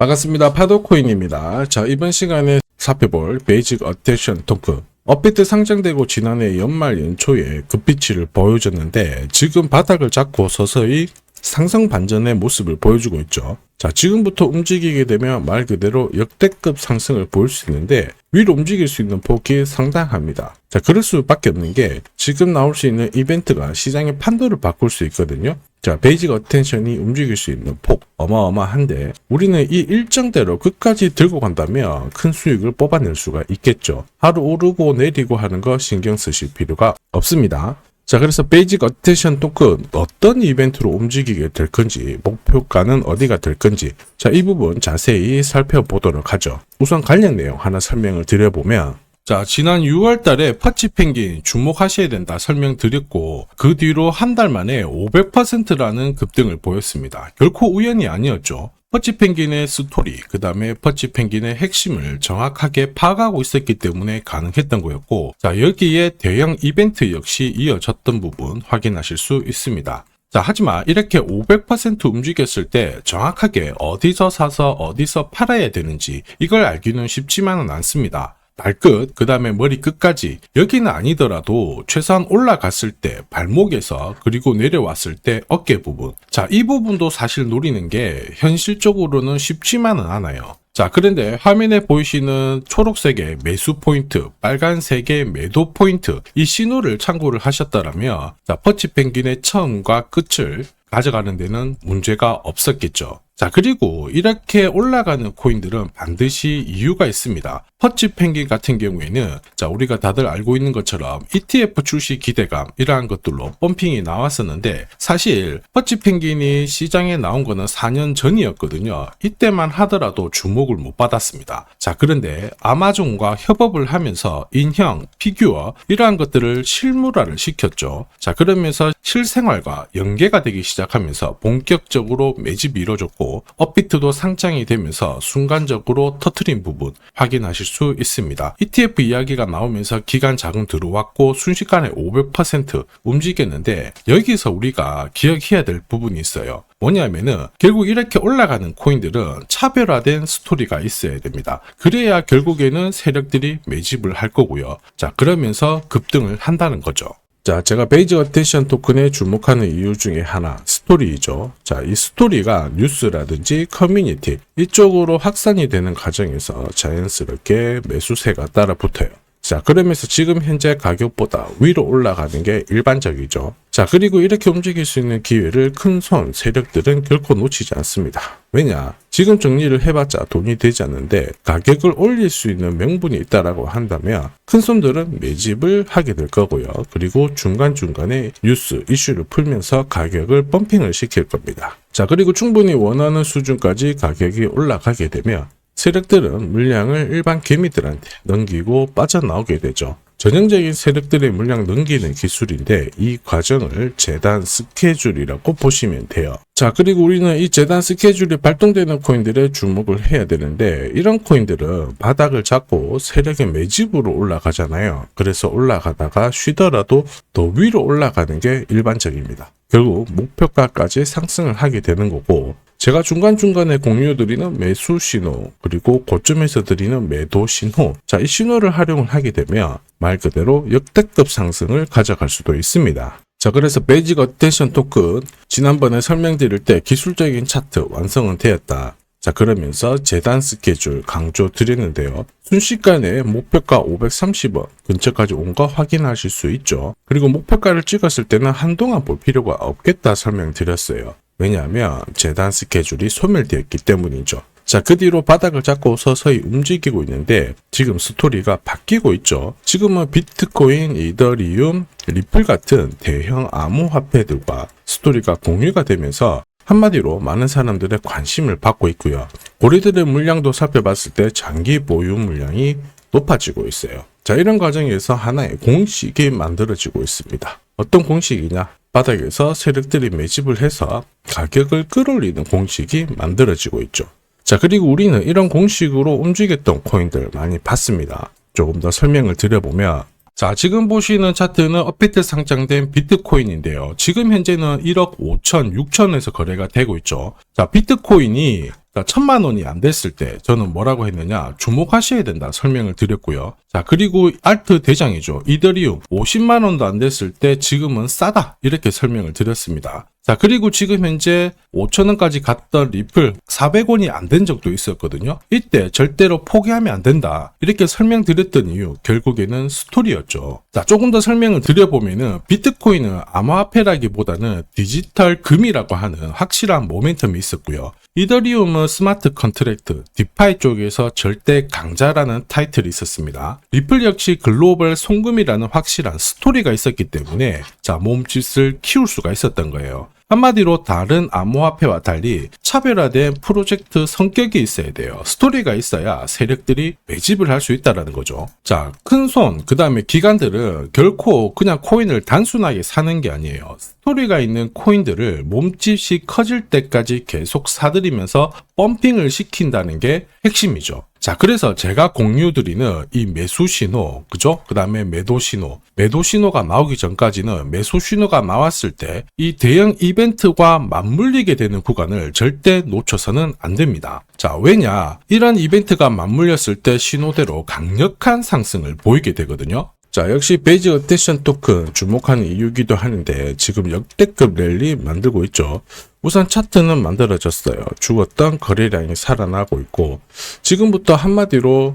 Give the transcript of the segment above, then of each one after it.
반갑습니다. 파도코인입니다. 자, 이번 시간에 살펴볼 베이직 어텐션 토큰. 업비트 상장되고 지난해 연말 연초에 급비치를 보여줬는데 지금 바닥을 잡고 서서히 상승 반전의 모습을 보여주고 있죠. 자, 지금부터 움직이게 되면 말 그대로 역대급 상승을 보일 수 있는데 위로 움직일 수 있는 폭이 상당합니다. 자, 그럴 수밖에 없는 게 지금 나올 수 있는 이벤트가 시장의 판도를 바꿀 수 있거든요. 자, 베이직 어텐션이 움직일 수 있는 폭 어마어마한데 우리는 이 일정대로 끝까지 들고 간다면 큰 수익을 뽑아낼 수가 있겠죠. 하루 오르고 내리고 하는 거 신경 쓰실 필요가 없습니다. 자, 그래서 베이직 어텐션 토큰 어떤 이벤트로 움직이게 될 건지, 목표가는 어디가 될 건지, 자, 이 부분 자세히 살펴보도록 하죠. 우선 관련 내용 하나 설명을 드려보면, 자, 지난 6월 달에 파치 펭귄 주목하셔야 된다 설명드렸고, 그 뒤로 한 달 만에 500%라는 급등을 보였습니다. 결코 우연이 아니었죠. 퍼치 펭귄의 스토리, 그 다음에 퍼치 펭귄의 핵심을 정확하게 파악하고 있었기 때문에 가능했던 거였고, 자, 여기에 대형 이벤트 역시 이어졌던 부분 확인하실 수 있습니다. 자, 하지만 이렇게 500% 움직였을 때 정확하게 어디서 사서 어디서 팔아야 되는지 이걸 알기는 쉽지만은 않습니다. 발끝, 그 다음에 머리 끝까지 여기는 아니더라도 최소한 올라갔을 때 발목에서 그리고 내려왔을 때 어깨 부분 자 이 부분도 사실 노리는 게 현실적으로는 쉽지만은 않아요 자 그런데 화면에 보이시는 초록색의 매수 포인트 빨간색의 매도 포인트 이 신호를 참고를 하셨다라면 자 퍼치 펭귄의 처음과 끝을 가져가는 데는 문제가 없었겠죠. 자, 그리고 이렇게 올라가는 코인들은 반드시 이유가 있습니다. 퍼치 펭귄 같은 경우에는 자, 우리가 다들 알고 있는 것처럼 ETF 출시 기대감 이러한 것들로 펌핑이 나왔었는데 사실 퍼치 펭귄이 시장에 나온 거는 4년 전이었거든요. 이때만 하더라도 주목을 못 받았습니다. 자, 그런데 아마존과 협업을 하면서 인형, 피규어 이러한 것들을 실물화를 시켰죠. 자, 그러면서 실생활과 연계가 되기 시작하면서 본격적으로 매집이 이루어졌고 업비트도 상장이 되면서 순간적으로 터트린 부분 확인하실 수 있습니다. ETF 이야기가 나오면서 기간 자금 들어왔고 순식간에 500% 움직였는데 여기서 우리가 기억해야 될 부분이 있어요. 뭐냐면은 결국 이렇게 올라가는 코인들은 차별화된 스토리가 있어야 됩니다. 그래야 결국에는 세력들이 매집을 할 거고요. 자, 그러면서 급등을 한다는 거죠. 자, 제가 베이지 어텐션 토큰에 주목하는 이유 중에 하나, 스토리이죠. 자, 이 스토리가 뉴스라든지 커뮤니티, 이쪽으로 확산이 되는 과정에서 자연스럽게 매수세가 따라 붙어요. 자, 그러면서 지금 현재 가격보다 위로 올라가는 게 일반적이죠. 자, 그리고 이렇게 움직일 수 있는 기회를 큰 손 세력들은 결코 놓치지 않습니다. 왜냐? 지금 정리를 해봤자 돈이 되지 않는데 가격을 올릴 수 있는 명분이 있다라고 한다면 큰 손들은 매집을 하게 될 거고요. 그리고 중간중간에 뉴스, 이슈를 풀면서 가격을 펌핑을 시킬 겁니다. 자, 그리고 충분히 원하는 수준까지 가격이 올라가게 되면 세력들은 물량을 일반 개미들한테 넘기고 빠져나오게 되죠. 전형적인 세력들의 물량 넘기는 기술인데 이 과정을 재단 스케줄이라고 보시면 돼요. 자, 그리고 우리는 이 재단 스케줄이 발동되는 코인들에 주목을 해야 되는데 이런 코인들은 바닥을 잡고 세력의 매집으로 올라가잖아요. 그래서 올라가다가 쉬더라도 더 위로 올라가는 게 일반적입니다. 결국 목표가까지 상승을 하게 되는 거고 제가 중간중간에 공유 드리는 매수 신호, 그리고 고점에서 드리는 매도 신호. 자, 이 신호를 활용을 하게 되면 말 그대로 역대급 상승을 가져갈 수도 있습니다. 자, 그래서 베이직 어텐션 토큰 지난번에 설명드릴 때 기술적인 차트 완성은 되었다. 자, 그러면서 재단 스케줄 강조 드렸는데요. 순식간에 목표가 530원 근처까지 온 거 확인하실 수 있죠. 그리고 목표가를 찍었을 때는 한동안 볼 필요가 없겠다 설명드렸어요. 왜냐하면 재단 스케줄이 소멸되었기 때문이죠. 자, 그 뒤로 바닥을 잡고 서서히 움직이고 있는데 지금 스토리가 바뀌고 있죠. 지금은 비트코인, 이더리움, 리플 같은 대형 암호화폐들과 스토리가 공유가 되면서 한마디로 많은 사람들의 관심을 받고 있고요. 고리들의 물량도 살펴봤을 때 장기 보유 물량이 높아지고 있어요. 자, 이런 과정에서 하나의 공식이 만들어지고 있습니다. 어떤 공식이냐? 바닥에서 세력들이 매집을 해서 가격을 끌어올리는 공식이 만들어지고 있죠. 자, 그리고 우리는 이런 공식으로 움직였던 코인들 많이 봤습니다. 조금 더 설명을 드려보면, 자, 지금 보시는 차트는 업비트 상장된 비트코인인데요. 지금 현재는 1억 5천, 6천에서 거래가 되고 있죠. 자, 비트코인이 자, 천만 원이 안 됐을 때 저는 뭐라고 했느냐 주목하셔야 된다 설명을 드렸고요. 자 그리고 알트 대장이죠. 이더리움 50만 원도 안 됐을 때 지금은 싸다 이렇게 설명을 드렸습니다. 자 그리고 지금 현재 5천 원까지 갔던 리플 400원이 안 된 적도 있었거든요. 이때 절대로 포기하면 안 된다 이렇게 설명드렸던 이유 결국에는 스토리였죠. 자 조금 더 설명을 드려보면은 비트코인은 암호화폐라기보다는 디지털 금이라고 하는 확실한 모멘텀이 있었고요. 이더리움은 스마트 컨트랙트, 디파이 쪽에서 절대 강자라는 타이틀이 있었습니다. 리플 역시 글로벌 송금이라는 확실한 스토리가 있었기 때문에 자 몸짓을 키울 수가 있었던 거예요. 한마디로 다른 암호화폐와 달리 차별화된 프로젝트 성격이 있어야 돼요. 스토리가 있어야 세력들이 매집을 할 수 있다라는 거죠. 자, 큰 손, 그 다음에 기관들은 결코 그냥 코인을 단순하게 사는 게 아니에요. 스토리가 있는 코인들을 몸집이 커질 때까지 계속 사들이면서 펌핑을 시킨다는 게 핵심이죠. 자, 그래서 제가 공유드리는 이 매수 신호, 그죠? 그 다음에 매도 신호. 매도 신호가 나오기 전까지는 매수 신호가 나왔을 때 이 대형 이벤트와 맞물리게 되는 구간을 절대 놓쳐서는 안 됩니다. 자, 왜냐? 이런 이벤트가 맞물렸을 때 신호대로 강력한 상승을 보이게 되거든요. 자, 역시 베이지 어테션 토큰 주목하는 이유기도 하는데 지금 역대급 랠리 만들고 있죠. 우선 차트는 만들어졌어요. 죽었던 거래량이 살아나고 있고 지금부터 한마디로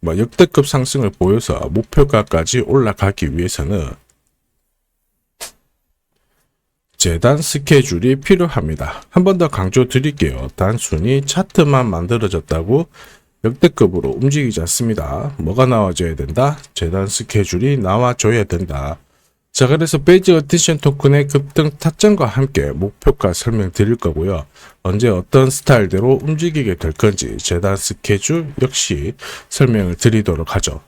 뭐 역대급 상승을 보여서 목표가까지 올라가기 위해서는 재단 스케줄이 필요합니다. 한 번 더 강조 드릴게요. 단순히 차트만 만들어졌다고 역대급으로 움직이지 않습니다. 뭐가 나와줘야 된다? 재단 스케줄이 나와줘야 된다. 자, 그래서 베이지 어티션 토큰의 급등 타점과 함께 목표가 설명드릴 거고요. 언제 어떤 스타일대로 움직이게 될 건지 재단 스케줄 역시 설명을 드리도록 하죠.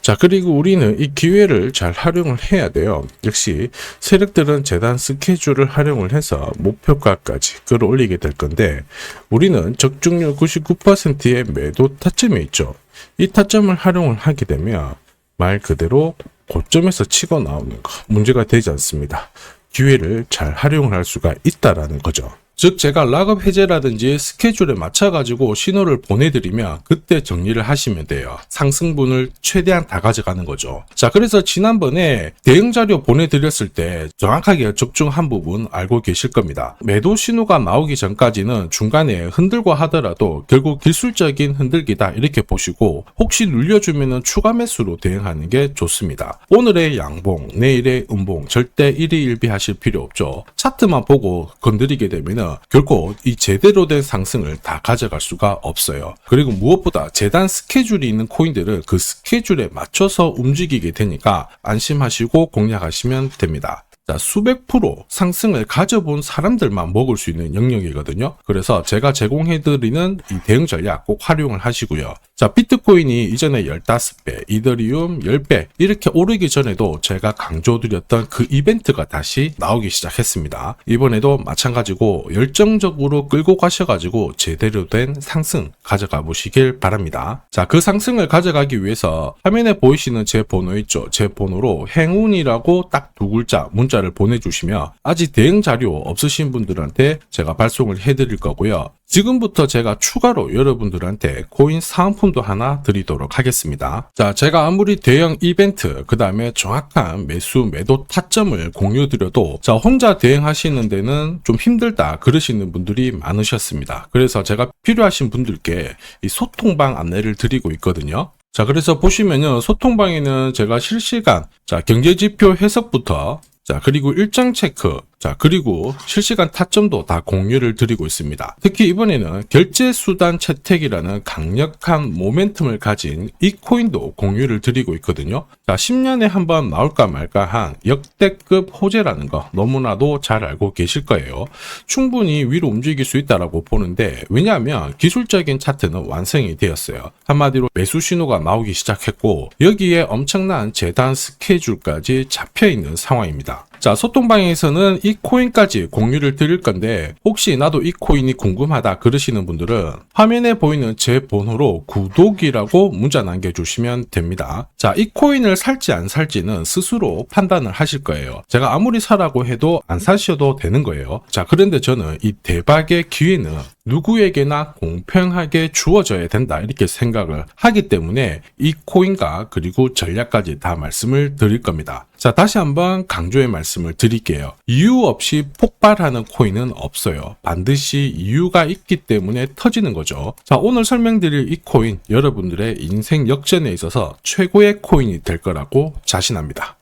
자, 그리고 우리는 이 기회를 잘 활용을 해야 돼요. 역시 세력들은 재단 스케줄을 활용을 해서 목표가까지 끌어올리게 될 건데 우리는 적중률 99%의 매도 타점이 있죠. 이 타점을 활용을 하게 되면 말 그대로 고점에서 치고 나오는 거 문제가 되지 않습니다. 기회를 잘 활용을 할 수가 있다라는 거죠. 즉 제가 락업 해제라든지 스케줄에 맞춰 가지고 신호를 보내드리면 그때 정리를 하시면 돼요. 상승분을 최대한 다 가져가는 거죠. 자 그래서 지난번에 대응 자료 보내드렸을 때 정확하게 적중한 부분 알고 계실 겁니다. 매도 신호가 나오기 전까지는 중간에 흔들고 하더라도 결국 기술적인 흔들기다 이렇게 보시고 혹시 눌려주면 추가 매수로 대응하는 게 좋습니다. 오늘의 양봉, 내일의 음봉 절대 일희일비하실 필요 없죠. 차트만 보고 건드리게 되면 결코 이 제대로 된 상승을 다 가져갈 수가 없어요. 그리고 무엇보다 재단 스케줄이 있는 코인들은 그 스케줄에 맞춰서 움직이게 되니까 안심하시고 공략하시면 됩니다. 자, 수백 프로 상승을 가져본 사람들만 먹을 수 있는 영역이거든요. 그래서 제가 제공해드리는 이 대응 전략 꼭 활용을 하시고요. 자, 비트코인이 이전에 15배, 이더리움 10배 이렇게 오르기 전에도 제가 강조드렸던 그 이벤트가 다시 나오기 시작했습니다. 이번에도 마찬가지고 열정적으로 끌고 가셔가지고 제대로 된 상승 가져가 보시길 바랍니다. 자, 그 상승을 가져가기 위해서 화면에 보이시는 제 번호 있죠? 제 번호로 행운이라고 딱 두 글자 문자 를 보내주시면 아직 대응 자료 없으신 분들한테 제가 발송을 해드릴 거고요. 지금부터 제가 추가로 여러분들한테 코인 사은품도 하나 드리도록 하겠습니다. 자, 제가 아무리 대형 이벤트, 그 다음에 정확한 매수, 매도 타점을 공유 드려도, 자, 혼자 대응하시는 데는 좀 힘들다, 그러시는 분들이 많으셨습니다. 그래서 제가 필요하신 분들께 이 소통방 안내를 드리고 있거든요. 자, 그래서 보시면요. 소통방에는 제가 실시간, 자, 경제지표 해석부터, 자, 그리고 일정 체크, 자, 그리고 실시간 타점도 다 공유를 드리고 있습니다. 특히 이번에는 결제 수단 채택이라는 강력한 모멘텀을 가진 이 코인도 공유를 드리고 있거든요. 자, 10년에 한 번 나올까 말까 한 역대급 호재라는 거 너무나도 잘 알고 계실 거예요. 충분히 위로 움직일 수 있다라고 보는데 왜냐하면 기술적인 차트는 완성이 되었어요. 한마디로 매수 신호가 나오기 시작했고 여기에 엄청난 재단 스케줄까지 잡혀 있는 상황입니다. 자, 소통방에서는 이 코인까지 공유를 드릴 건데 혹시 나도 이 코인이 궁금하다 그러시는 분들은 화면에 보이는 제 번호로 구독이라고 문자 남겨주시면 됩니다. 자, 이 코인을 살지 안 살지는 스스로 판단을 하실 거예요. 제가 아무리 사라고 해도 안 사셔도 되는 거예요. 자, 그런데 저는 이 대박의 기회는 누구에게나 공평하게 주어져야 된다 이렇게 생각을 하기 때문에 이 코인과 그리고 전략까지 다 말씀을 드릴 겁니다. 자, 다시 한번 강조의 말씀을 드릴게요. 이유 없이 폭발하는 코인은 없어요. 반드시 이유가 있기 때문에 터지는 거죠. 자, 오늘 설명드릴 이 코인 여러분들의 인생 역전에 있어서 최고의 코인이 될 거라고 자신합니다.